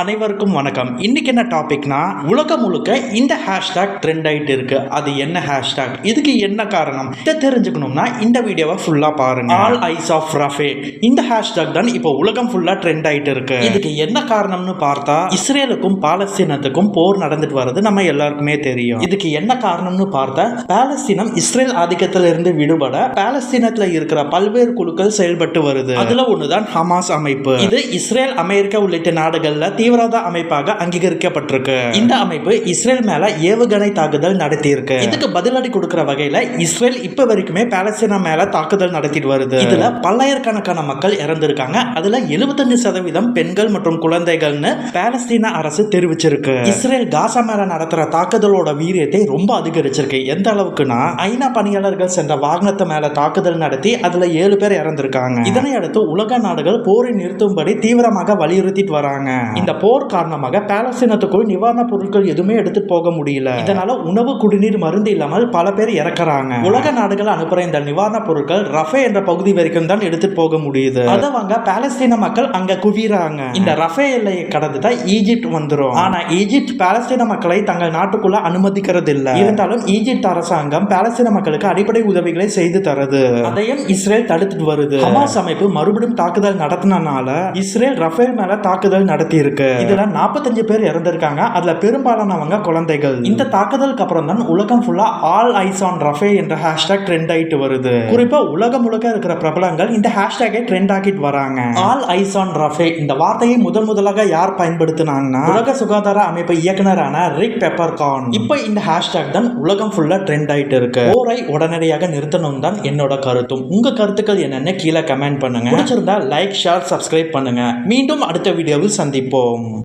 அனைவருக்கும் வணக்கம். இன்னைக்கு என்ன டாபிக்னா உலகம் முழுக்க இந்த ஹேஷ்டாக் ட்ரெண்ட் ஆகிட்டு இருக்கு. அது என்ன ஹேஷ்டாக் இதுக்கு என்ன காரணம்? இதை தெரிஞ்சுக்கணும்னா இந்த வீடியோவை ஃபுல்லாக பாருங்க. ஆல் ஐஸ் ஆஃப் ரஃபே இந்த ஹேஷ்டாக் தான் இப்போ உலகம் ஃபுல்லாக ட்ரெண்ட் ஆயிட்டு இருக்கு. இதுக்கு என்ன காரணம்னு பார்த்தா இஸ்ரேலுக்கும் பாலஸ்தீனத்துக்கும் போர் நடந்துட்டு வர்றது நம்ம எல்லாருக்குமே தெரியும். இதுக்கு என்ன காரணம்னு பார்த்தா பாலஸ்தீனம் இஸ்ரேல் ஆதிக்கத்தில் இருந்து விடுபட பாலஸ்தீனத்தில் இருக்கிற பல்வேறு குழுக்கள் செயல்பட்டு வருது. அதில் ஒன்று தான் ஹமாஸ் அமைப்பு. இது இஸ்ரேல் அமெரிக்கா உள்ளிட்ட நாடுகளில் தீவிரவாத அமைப்பாக அங்கீகரிக்கப்பட்டிருக்கு. இந்த அமைப்பு இஸ்ரேல் மேல ஏவுகணை தாக்குதல் நடத்தி இருக்கு இதுக்கு பதிலடி கொடுக்கிற வகையில இஸ்ரேல் இப்ப வரைக்குமே பாலஸ்தீனா மேல தாக்குதல் நடத்திட்டு வருது. இதுல பல்லாயிரக்கணக்கான மக்கள் இறந்திருக்காங்க. அதுல 75% சதவீதம் பெண்கள் மற்றும் குழந்தைகள்னு பாலஸ்தீன அரசு தெரிவிச்சிருக்கு. இஸ்ரேல் காசா மேல நடத்துற தாக்குதலோட வீரியத்தை ரொம்ப அதிகரிச்சிருக்கு. எந்த அளவுக்குன்னா ஐநா பணியாளர்கள் சென்ற வாகனத்து மேல தாக்குதல் நடத்தி அதுல ஏழு பேர் இறந்திருக்காங்க. இதனை அடுத்து உலக நாடுகள் போரை நிறுத்தும்படி தீவிரமாக வலியுறுத்திட்டு வராங்க. இந்த போர் காரணமாக பாலஸ்தீனத்துக்குள் நிவாரணப் பொருட்கள் எதுவுமே எடுத்துட்டு போக முடியல. இதனால உணவு குடிநீர் மருந்து இல்லாமல் பல பேர் இறக்குறாங்க. உலக நாடுகள் அனுப்புற இந்த நிவாரணப் பொருட்கள் ரஃபே என்ற பகுதி வரைக்கும் தான் எடுத்துட்டு போக முடியுது. அதை வாங்க பாலஸ்தீன மக்கள் அங்க குவிறாங்க. இந்த ரஃபே எல்லையை கடந்துட்டா ஈஜிப்ட் வந்துரும். ஆனா ஈஜிப்ட் பாலஸ்தீன மக்களை தங்கள் நாட்டுக்குள்ள அனுமதிக்கிறது இல்ல இருந்தாலும் ஈஜிப்ட் அரசாங்கம் பாலஸ்தீன மக்களுக்கு அடிப்படை உதவிகளை செய்து தருது. அதையும் இஸ்ரேல் தடுத்துட்டு வருது. ஹமாஸ் அமைப்பு மறுபடியும் தாக்குதல் நடத்தினால இஸ்ரேல் ரஃபேல் மேல தாக்குதல் நடத்தி இருக்கு இதுல 45 பேர் இறந்திருக்காங்க. அதுல பெரும்பாலானவங்க குழந்தைகள். இந்த தாக்குதலுக்கு அப்புறம் தான் உலகம் ஃபுல்லா ஆல் ஐஸ் ஆன் ரஃபே என்ற ஹேஷ்டாக் ட்ரெண்ட் ஆயிட்டு வருது. குறிப்பா உலகம் முழுக்க இருக்கிற பிரபலங்கள் இந்த ஹேஷ்டாகை ட்ரெண்ட் ஆக்கிட்டு வராங்க. ஆல் ஐஸ் ஆன் ரஃபே இந்த வார்த்தையை முதல் முதலாக யார் பயன்படுத்தினாங்கன்னா உலக சுகாதார அமைப்பு இயக்குனரான ரிக் பெப்பர்கான் இப்போ இந்த ஹேஷ்டாக் தான் உலகம் ஃபுல்லா ட்ரெண்ட் ஆயிட்டு இருக்கு. போரை உடனடியாக நிறுத்தணும் தான் என்னோட கருத்தும். உங்க கருத்துக்கள் என்னன்னு கீழே கமெண்ட் பண்ணுங்க. பிடிச்சிருந்தா லைக் ஷேர் சப்ஸ்கிரைப் பண்ணுங்க. மீண்டும் அடுத்த வீடியோவில் சந்திப்போம். ஓம்